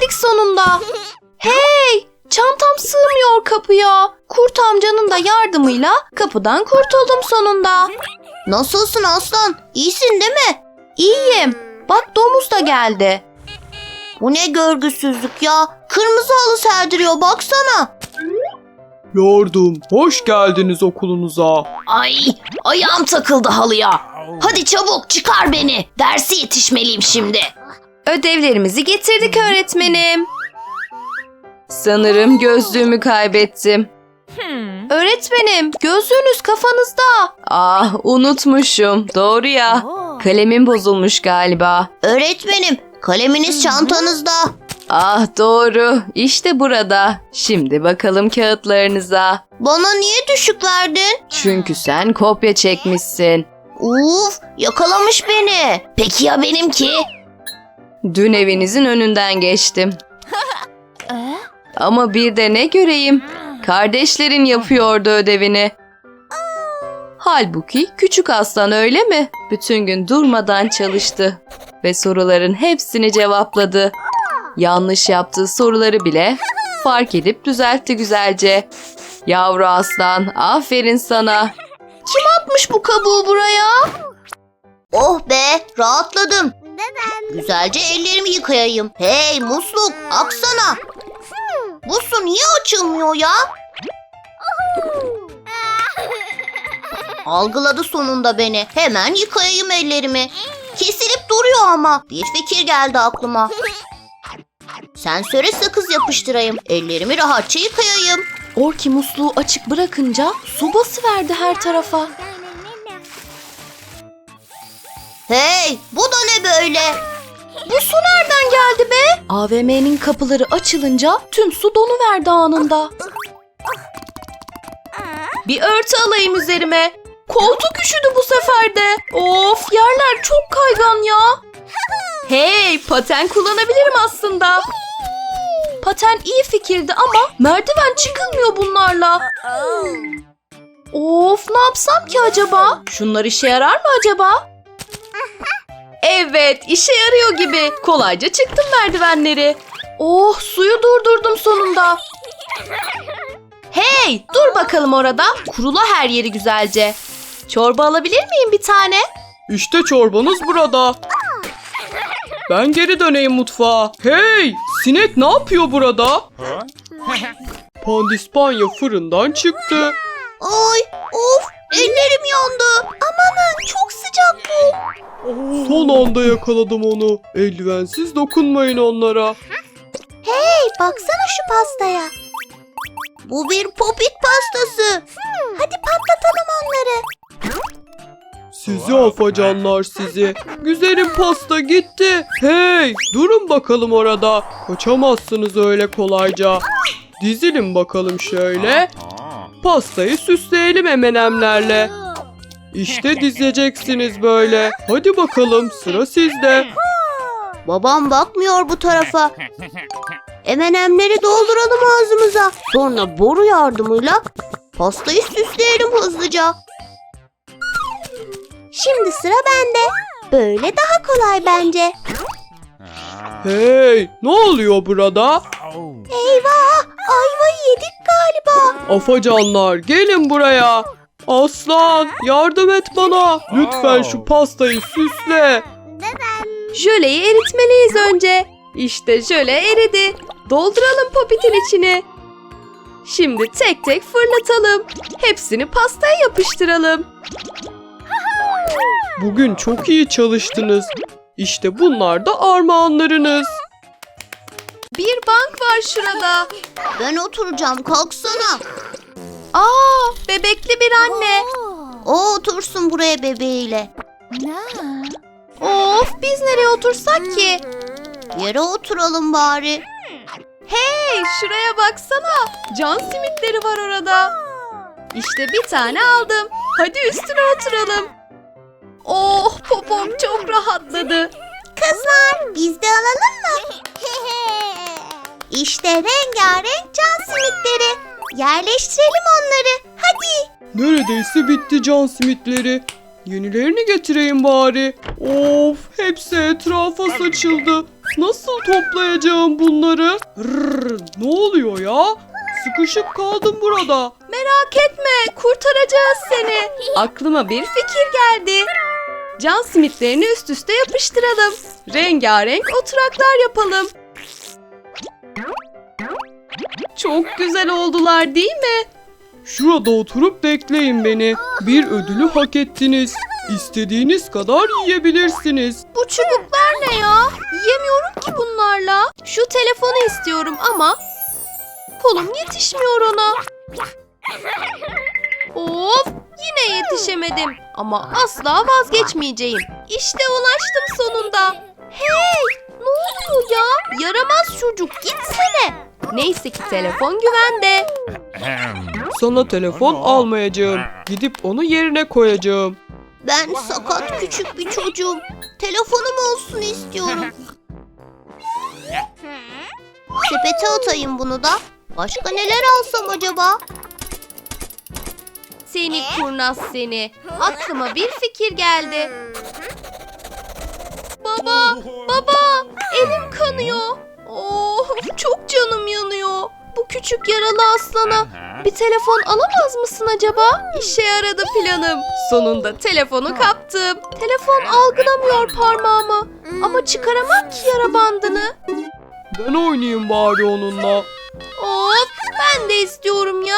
geldik sonunda. Hey! Çantam sığmıyor kapıya. Kurt amcanın da yardımıyla kapıdan kurtuldum sonunda. Nasılsın aslan? İyisin değil mi? İyiyim. Bak domuz da geldi. Bu ne görgüsüzlük ya. Kırmızı halı serdiriyor baksana. Yardım, hoş geldiniz okulunuza. Ay ayağım takıldı halıya. Hadi çabuk çıkar beni. Dersi yetişmeliyim şimdi. Ödevlerimizi getirdik öğretmenim. Sanırım gözlüğümü kaybettim. Öğretmenim, gözlüğünüz kafanızda. Ah, unutmuşum. Doğru ya. Kalemim bozulmuş galiba. Öğretmenim kaleminiz çantanızda. Ah doğru. İşte burada. Şimdi bakalım kağıtlarınıza. Bana niye düşük verdin? Çünkü sen kopya çekmişsin. Uf yakalamış beni. Peki ya benimki? Dün evinizin önünden geçtim. Ama bir de ne göreyim? Kardeşlerin yapıyordu ödevini. Halbuki küçük aslan öyle mi? Bütün gün durmadan çalıştı ve soruların hepsini cevapladı. Yanlış yaptığı soruları bile fark edip düzeltti güzelce. Yavru aslan, aferin sana. Atmış bu kabuğu buraya. Oh be rahatladım. Güzelce ellerimi yıkayayım. Hey musluk aksana. Bu su niye açılmıyor ya? Algıladı sonunda beni. Hemen yıkayayım ellerimi. Kesilip duruyor ama. Bir fikir geldi aklıma. Sensöre sakız yapıştırayım. Ellerimi rahatça yıkayayım. Orki musluğu açık bırakınca su basıverdi her tarafa. Hey bu da ne böyle? Bu su nereden geldi be? AVM'nin kapıları açılınca tüm su donuverdi anında. Bir örtü alayım üzerime. Koltuk üşüdü bu sefer de. Of yerler çok kaygan ya. Hey paten kullanabilirim aslında. Paten iyi fikirdi ama merdiven çıkılmıyor bunlarla. Of ne yapsam ki acaba? Şunlar işe yarar mı acaba? Evet, işe yarıyor gibi. Kolayca çıktım merdivenleri. Oh, suyu durdurdum sonunda. Hey, dur bakalım orada. Kurula her yeri güzelce. Çorba alabilir miyim bir tane? İşte çorbanız burada. Ben geri döneyim mutfağa. Hey, sinek ne yapıyor burada? Pandispanya fırından çıktı. Ay of ellerim yandı. Amanın çok sıcak bu. Son anda yakaladım onu. Eldivensiz dokunmayın onlara. Hey baksana şu pastaya. Bu bir popit pastası. Hadi patlatalım onları. Sizi afacanlar sizi. Güzelim pasta gitti. Hey, durun bakalım orada. Kaçamazsınız öyle kolayca. Dizilin bakalım şöyle. Pastayı süsleyelim emenemlerle. İşte dizeceksiniz böyle. Hadi bakalım sıra sizde. Babam bakmıyor bu tarafa. M&M'leri dolduralım ağzımıza. Sonra boru yardımıyla pastayı süsleyelim hızlıca. Şimdi sıra bende. Böyle daha kolay bence. Hey, ne oluyor burada? Eyvah! Afacanlar gelin buraya. Aslan yardım et bana. Lütfen şu pastayı süsle. Jöleyi eritmeliyiz önce. İşte jöle eridi. Dolduralım popitin içine. Şimdi tek tek fırlatalım. Hepsini pastaya yapıştıralım. Bugün çok iyi çalıştınız. İşte bunlar da armağanlarınız. Bir bank var şurada. Ben oturacağım kalksana. Aa, bebekli bir anne. O otursun buraya bebeğiyle. Of, biz nereye otursak ki? Yere oturalım bari. Hey, şuraya baksana. Can simitleri var orada. İşte bir tane aldım. Hadi üstüne oturalım. Oh, popom çok rahatladı. Kızlar biz de alalım mı? işte rengarenk can simitleri. Yerleştirelim onları. Hadi. Neredeyse bitti can simitleri. Yenilerini getireyim bari. Of hepsi etrafa saçıldı. Nasıl toplayacağım bunları? Rrr, ne oluyor ya? Sıkışıp kaldım burada. Merak etme kurtaracağız seni. Aklıma bir fikir geldi. Can simitlerini üst üste yapıştıralım. Rengarenk oturaklar yapalım. Çok güzel oldular değil mi? Şurada oturup bekleyin beni. Bir ödülü hak ettiniz. İstediğiniz kadar yiyebilirsiniz. Bu çubuklar ne ya? Yiyemiyorum ki bunlarla. Şu telefonu istiyorum ama kolum yetişmiyor ona. Of yine yetişemedim ama asla vazgeçmeyeceğim. İşte ulaştım sonunda. Hey? Yaramaz çocuk gitsene. Neyse ki telefon güvende. Sana telefon almayacağım. Gidip onu yerine koyacağım. Ben sakat küçük bir çocuğum. Telefonum olsun istiyorum. Sepete atayım bunu da. Başka neler alsam acaba? Seni kurnaz seni. Aklıma bir fikir geldi. Baba, baba, elim kanıyor. Oh, çok canım yanıyor. Bu küçük yaralı aslana bir telefon alamaz mısın acaba? İşe yaradı planım. Sonunda telefonu kaptım. Telefon algılamıyor parmağımı. Ama çıkaramam ki yara bandını. Ben oynayayım bari onunla. Of, ben de istiyorum ya.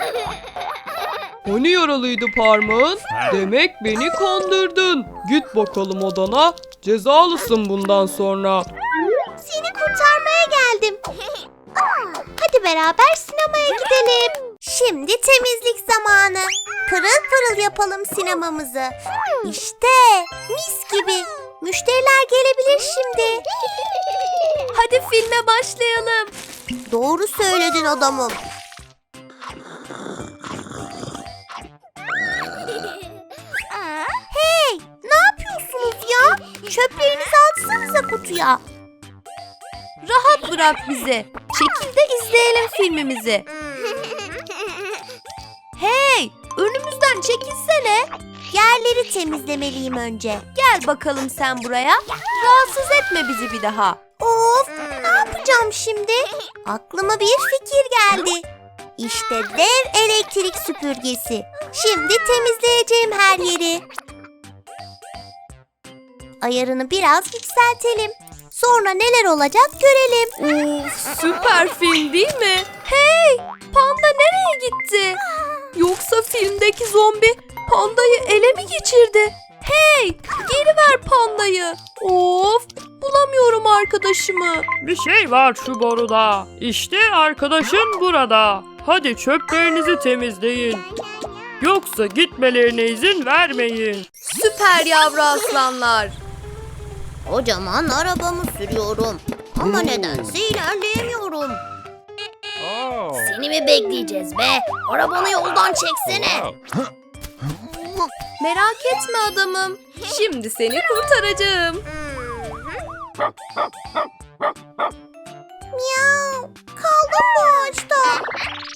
Hani yaralıydı parmağın? Demek beni kandırdın. Git bakalım odana. Cezalısın bundan sonra. Seni kurtarmaya geldim. Hadi beraber sinemaya gidelim. Şimdi temizlik zamanı. Pırıl pırıl yapalım sinemamızı. İşte mis gibi. Müşteriler gelebilir şimdi. Hadi filme başlayalım. Doğru söyledin adamım. Çöplerinizi atsanıza kutuya. Rahat bırak bizi. Çekil de izleyelim filmimizi. Hey, önümüzden çekilsene. Yerleri temizlemeliyim önce. Gel bakalım sen buraya. Rahatsız etme bizi bir daha. Of, ne yapacağım şimdi? Aklıma bir fikir geldi. İşte dev elektrik süpürgesi. Şimdi temizleyeceğim her yeri. Ayarını biraz yükseltelim. Sonra neler olacak görelim. Of, süper film değil mi? Hey, panda nereye gitti? Yoksa filmdeki zombi pandayı ele mi geçirdi? Hey, geri ver pandayı. Of, bulamıyorum arkadaşımı. Bir şey var şu boruda. İşte arkadaşın burada. Hadi çöplerinizi temizleyin. Yoksa gitmelerine izin vermeyin. Süper yavru aslanlar. Kocaman arabamı sürüyorum. Ama nedense ilerleyemiyorum. Seni mi bekleyeceğiz be? Arabanı yoldan çeksene. Merak etme adamım. Şimdi seni kurtaracağım. Miau. Kaldım bu ağaçta.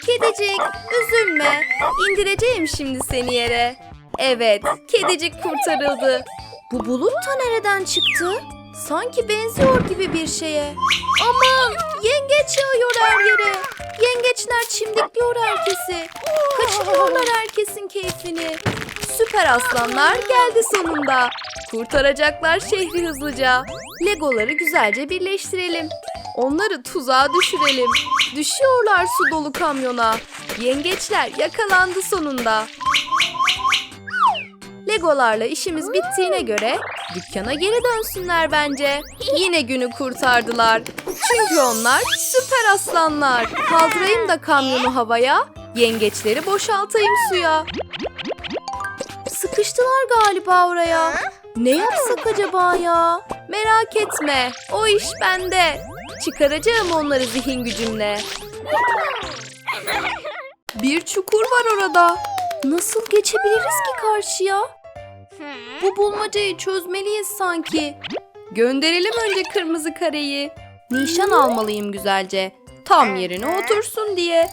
Kedicik üzülme. İndireceğim şimdi seni yere. Evet, kedicik kurtarıldı. Bu bulut da nereden çıktı? Sanki benziyor gibi bir şeye. Aman yengeç yağıyor her yere. Yengeçler çimdikliyor herkesi. Kaçırıyorlar herkesin keyfini. Süper aslanlar geldi sonunda. Kurtaracaklar şehri hızlıca. Legoları güzelce birleştirelim. Onları tuzağa düşürelim. Düşüyorlar su dolu kamyona. Yengeçler yakalandı sonunda. Legolarla işimiz bittiğine göre dükkana geri dönsünler bence. Yine günü kurtardılar. Çünkü onlar süper aslanlar. Kaldırayım da kamyonu havaya, yengeçleri boşaltayım suya. Sıkıştılar galiba oraya. Ne yapsak acaba ya? Merak etme, o iş bende. Çıkaracağım onları zihin gücümle. Bir çukur var orada. Nasıl geçebiliriz ki karşıya? Bu bulmacayı çözmeliyiz sanki. Gönderelim önce kırmızı kareyi. Nişan almalıyım güzelce. Tam yerine otursun diye.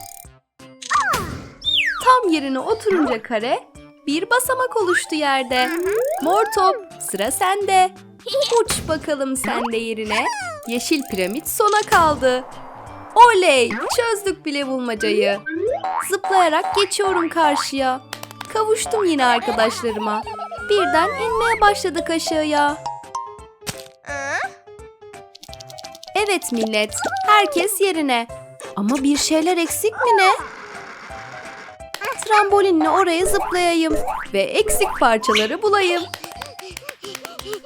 Tam yerine oturunca kare bir basamak oluştu yerde. Mor top sıra sende. Uç bakalım sen de yerine. Yeşil piramit sona kaldı. Oley! Çözdük bile bulmacayı. Zıplayarak geçiyorum karşıya. Kavuştum yine arkadaşlarıma. Birden inmeye başladık aşağıya. Evet millet, herkes yerine. Ama bir şeyler eksik mi ne? Trambolinle oraya zıplayayım ve eksik parçaları bulayım.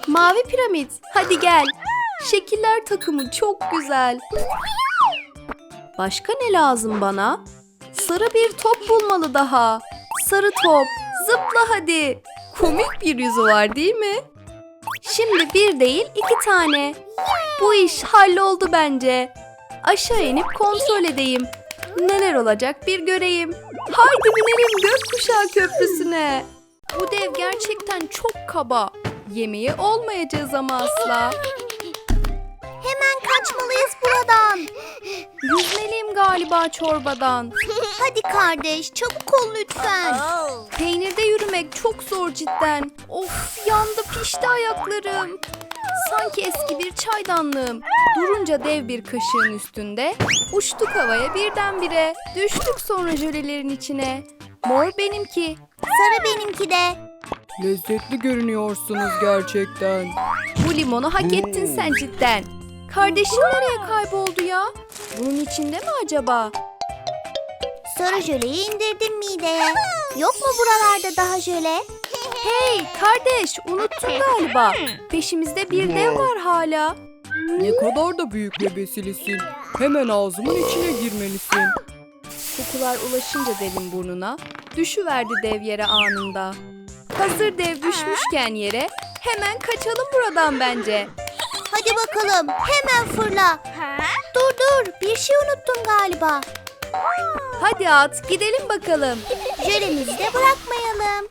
Mavi piramit, hadi gel. Şekiller takımı çok güzel. Başka ne lazım bana? Sarı bir top bulmalı daha. Sarı top, zıpla hadi. Komik bir yüzü var değil mi? Şimdi bir değil iki tane. Bu iş halloldu bence. Aşağı inip kontrol edeyim. Neler olacak bir göreyim. Haydi binelim gökkuşağı köprüsüne. Bu dev gerçekten çok kaba. Yemeği olmayacağız ama asla. Hemen kaçmalıyız buradan. Yüzmeliyim galiba çorbadan. Hadi kardeş çabuk ol lütfen. Peynirde yürümek çok zor cidden. Of yandı pişti ayaklarım. Sanki eski bir çaydanlığım. Durunca dev bir kaşığın üstünde. Uçtuk havaya birdenbire. Düştük sonra jölelerin içine. Mor benimki. Sarı benimki de. Lezzetli görünüyorsunuz gerçekten. Bu limonu hak ettin sen cidden. Kardeşim nereye kayboldu ya? Bunun içinde mi acaba? Sarı jöleyi indirdim mideye. Yok mu buralarda daha jöle? Hey kardeş unuttun galiba. Peşimizde bir dev var hala. Ne kadar da büyük bebesilisin. Hemen ağzımın içine girmelisin. Kokular ulaşınca devin burnuna, düşüverdi dev yere anında. Hazır dev düşmüşken yere, hemen kaçalım buradan bence. Hadi bakalım hemen fırla. Dur dur bir şey unuttum galiba. Hadi at, gidelim bakalım. Jölemizi de bırakmayalım.